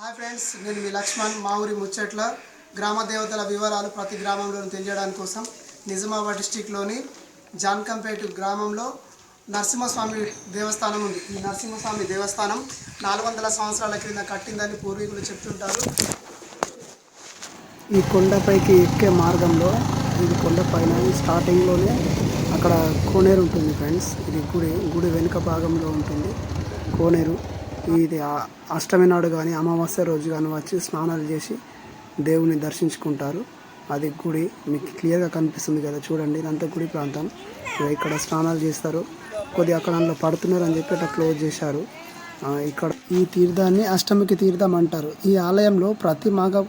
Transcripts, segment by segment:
Hi friends నేను మీ లక్ష్మణ్ మా ఊరి ముచ్చట్ల. గ్రామ దేవతల వివరాలు ప్రతి గ్రామంలోని తెలియడానికి కోసం నిజామాబాద్ డిస్టిక్లోని జాన్కంపేట గ్రామంలో నరసింహస్వామి దేవస్థానం ఉంది. ఈ నరసింహస్వామి దేవస్థానం నాలుగు వందల సంవత్సరాల క్రింద కట్టిందని పూర్వీకులు చెప్తుంటారు. ఈ కొండపైకి ఎక్కే మార్గంలో ఇది కొండపైన స్టార్టింగ్లోనే అక్కడ కోనేరు ఉంటుంది ఫ్రెండ్స్. ఇది గుడి గుడి వెనుక భాగంలో ఉంటుంది కోనేరు. ఇది అష్టమి నాడు కానీ అమావాస్య రోజు కానీ వచ్చి స్నానాలు చేసి దేవుని దర్శించుకుంటారు. అది గుడి మీకు క్లియర్గా కనిపిస్తుంది కదా చూడండి. ఇదంతా గుడి ప్రాంతం. ఇక్కడ స్నానాలు చేస్తారు. కొద్దిగా అక్కడ అందులో పడుతున్నారు అని చెప్పి అట్లా క్లోజ్ చేశారు. ఇక్కడ ఈ తీర్థాన్ని అష్టమికి తీర్థం అంటారు. ఈ ఆలయంలో ప్రతి మాఘ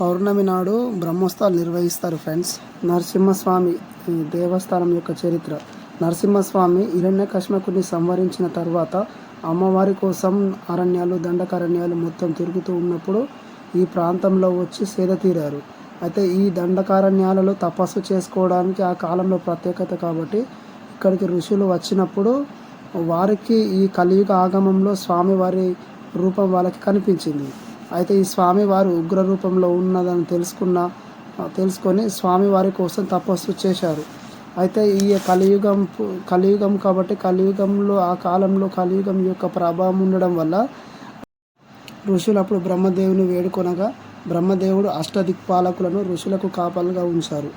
పౌర్ణమి నాడు బ్రహ్మోత్సవాలు నిర్వహిస్తారు ఫ్రెండ్స్. నరసింహస్వామి ఈ దేవస్థానం యొక్క చరిత్ర. నరసింహస్వామి హిరణ్యకశ్మకుని సంవరించిన తర్వాత అమ్మవారి కోసం అరణ్యాలు దండకారణ్యాలు మొత్తం తిరుగుతూ ఉన్నప్పుడు ఈ ప్రాంతంలో వచ్చి సేద తీరారు. అయితే ఈ దండకారణ్యాలలో తపస్సు చేసుకోవడానికి ఆ కాలంలో ప్రత్యేకత కాబట్టి ఇక్కడికి ఋషులు వచ్చినప్పుడు వారికి ఈ కలియుగ ఆగమంలో స్వామివారి రూపం వాళ్ళకి కనిపించింది. అయితే ఈ స్వామివారు ఉగ్ర రూపంలో ఉన్నదని తెలుసుకున్న తెలుసుకొని స్వామివారి కోసం తపస్సు చేశారు. అయితే ఈ కలియుగం కలియుగం కాబట్టి కలియుగంలో ఆ కాలంలో కలియుగం యొక్క ప్రభావం ఉండడం వల్ల ఋషులు అప్పుడు బ్రహ్మదేవుని వేడుకొనగా బ్రహ్మదేవుడు అష్టదిక్పాలకులను ఋషులకు కాపలుగా ఉంచారు.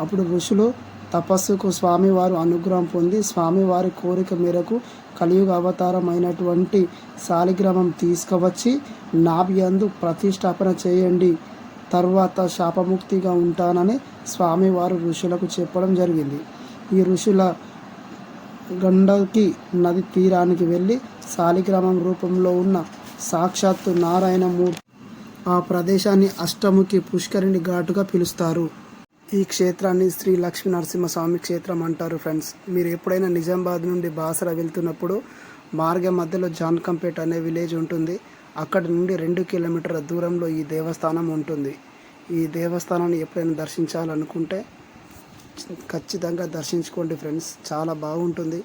అప్పుడు ఋషులు తపస్సుకు స్వామివారు అనుగ్రహం పొంది స్వామివారి కోరిక మేరకు కలియుగ అవతారం అయినటువంటి శాలిగ్రామం తీసుకువచ్చి నాభియందు ప్రతిష్టాపన చేయండి. తర్వాత శాపముక్తిగా ఉంటానని స్వామివారు ఋషులకు చెప్పడం జరిగింది. ఈ ఋషుల గండకి నది తీరానికి వెళ్ళి శాలిగ్రామం రూపంలో ఉన్న సాక్షాత్తు నారాయణమూర్తి ఆ ప్రదేశాన్ని అష్టముఖి పుష్కరిణి ఘాటుగా పిలుస్తారు. ఈ క్షేత్రాన్ని శ్రీ లక్ష్మీ నరసింహస్వామి క్షేత్రం అంటారు ఫ్రెండ్స్. మీరు ఎప్పుడైనా నిజామాబాద్ నుండి బాసర వెళ్తున్నప్పుడు మార్గం మధ్యలో జాన్కంపేట్ అనే విలేజ్ ఉంటుంది. అక్కడి నుండి రెండు కిలోమీటర్ల దూరంలో ఈ దేవస్థానం ఉంటుంది. ఈ దేవస్థానాన్ని ఎప్పుడైనా దర్శించాలనుకుంటే ఖచ్చితంగా దర్శించుకోండి ఫ్రెండ్స్. చాలా బాగుంటుంది.